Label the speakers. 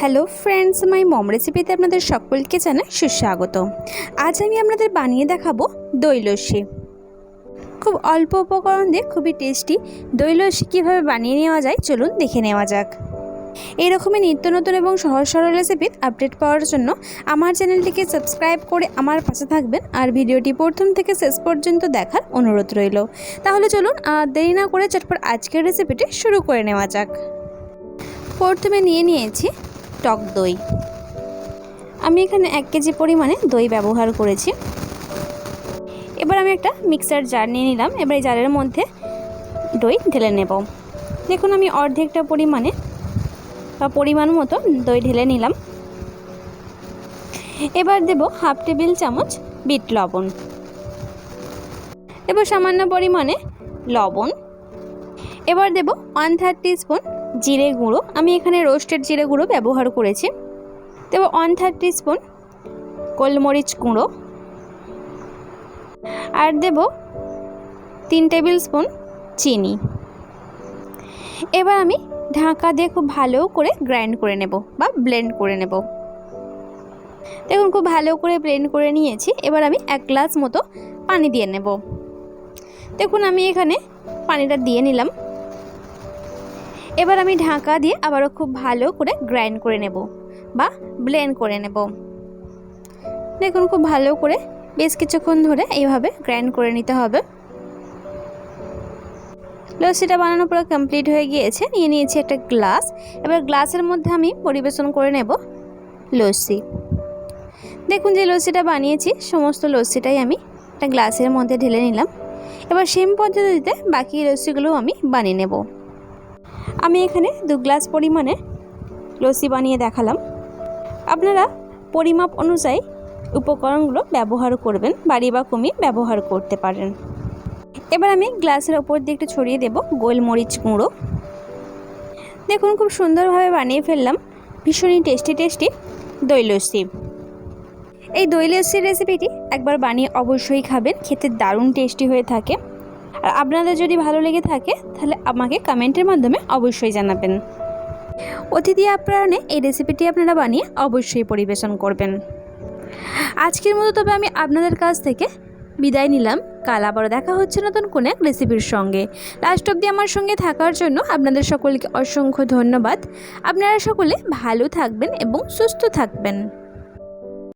Speaker 1: Hello friends মাই মম রেসিপিতে আপনাদের সকলকে জানাই সুস্বাগত। আজ আমি আপনাদের বানিয়ে দেখাবো দই লস্যি। খুব অল্প উপকরণ দিয়ে খুবই টেস্টি দই লস্যি কীভাবে বানিয়ে নেওয়া যায় চলুন দেখে নেওয়া যাক। এইরকমই নিত্য নতুন এবং সহজ সরল রেসিপির আপডেট পাওয়ার জন্য আমার চ্যানেলটিকে সাবস্ক্রাইব করে আমার পাশে থাকবেন আর ভিডিওটি প্রথম থেকে শেষ পর্যন্ত দেখার অনুরোধ রইল। তাহলে চলুন আর দেরি না করে চটপট আজকের রেসিপিটি শুরু করে নেওয়া যাক। প্রথমে নিয়ে নিয়েছি টক দই। আমি এখানে এক কেজি পরিমাণে দই ব্যবহার করেছি। এবার আমি একটা মিক্সার জার নিয়ে নিলাম। এবার এই জারের মধ্যে দই ঢেলে নেব। দেখুন, আমি অর্ধেকটা পরিমাণে বা পরিমাণ মতো দই ঢেলে নিলাম। এবার দেব হাফ টেবিল চামচ বিট লবণ। এবার সামান্য পরিমাণে লবণ। এবার দেব ওয়ান থার্ড স্পুন জিরে গুঁড়ো। আমি এখানে রোস্টেড জিরে গুঁড়ো ব্যবহার করেছি। দেব ওয়ান থার্ড স্পুন গোলমরিচ গুঁড়ো। আর দেব তিন টেবিল স্পুন চিনি। এবার আমি ঢাকা দিয়ে খুব ভালো করে গ্রাইন্ড করে নেব বা ব্লেন্ড করে নেব। দেখুন, খুব ভালো করে ব্লেন্ড করে নিয়েছি। এবার আমি এক গ্লাস মতো পানি দিয়ে নেব। দেখুন, আমি এখানে পানিটা দিয়ে নিলাম। এবার আমি ঢাকা দিয়ে আবারও খুব ভালো করে গ্রাইন্ড করে নেব বা ব্লেন্ড করে নেব। দেখুন, খুব ভালো করে বেশ কিছুক্ষণ ধরে এইভাবে গ্রাইন্ড করে নিতে হবে। লস্যিটা বানানো পুরো কমপ্লিট হয়ে গিয়েছে। নিয়ে নিয়েছি একটা গ্লাস। এবার গ্লাসের মধ্যে আমি পরিবেশন করে নেব লস্যি। দেখুন, যে লস্যিটা বানিয়েছি, সমস্ত লস্যিটাই আমি একটা গ্লাসের মধ্যে ঢেলে নিলাম। এবার সেম পদ্ধতিতে বাকি লস্যিগুলো আমি বানিয়ে নেব। আমি এখানে দু গ্লাস পরিমাণে লস্যি বানিয়ে দেখালাম। আপনারা পরিমাপ অনুযায়ী উপকরণগুলো ব্যবহার করবেন, বাড়ি বা কমিয়ে ব্যবহার করতে পারেন। এবার আমি গ্লাসের ওপর দিয়ে একটু ছড়িয়ে দেব গোলমরিচ গুঁড়ো। দেখুন, খুব সুন্দরভাবে বানিয়ে ফেললাম। ভীষণই টেস্টি টেস্টি দই লস্যি। এই দই লস্যির রেসিপিটি একবার বানিয়ে অবশ্যই খাবেন, খেতে দারুণ টেস্টি হয়ে থাকে। আর আপনাদের যদি ভালো লেগে থাকে, তাহলে আমাকে কমেন্টের মাধ্যমে অবশ্যই জানাবেন। অতিথি আপ্যায়নে এই রেসিপিটি আপনারা বানিয়ে অবশ্যই পরিবেশন করবেন। আজকের মতো তবে আমি আপনাদের কাছ থেকে বিদায় নিলাম। কাল আবারও দেখা হচ্ছে নতুন কোনো এক রেসিপির সঙ্গে। লাস্ট অবধি আমার সঙ্গে থাকার জন্য আপনাদের সকলকে অসংখ্য ধন্যবাদ। আপনারা সকলে ভালো থাকবেন এবং সুস্থ থাকবেন।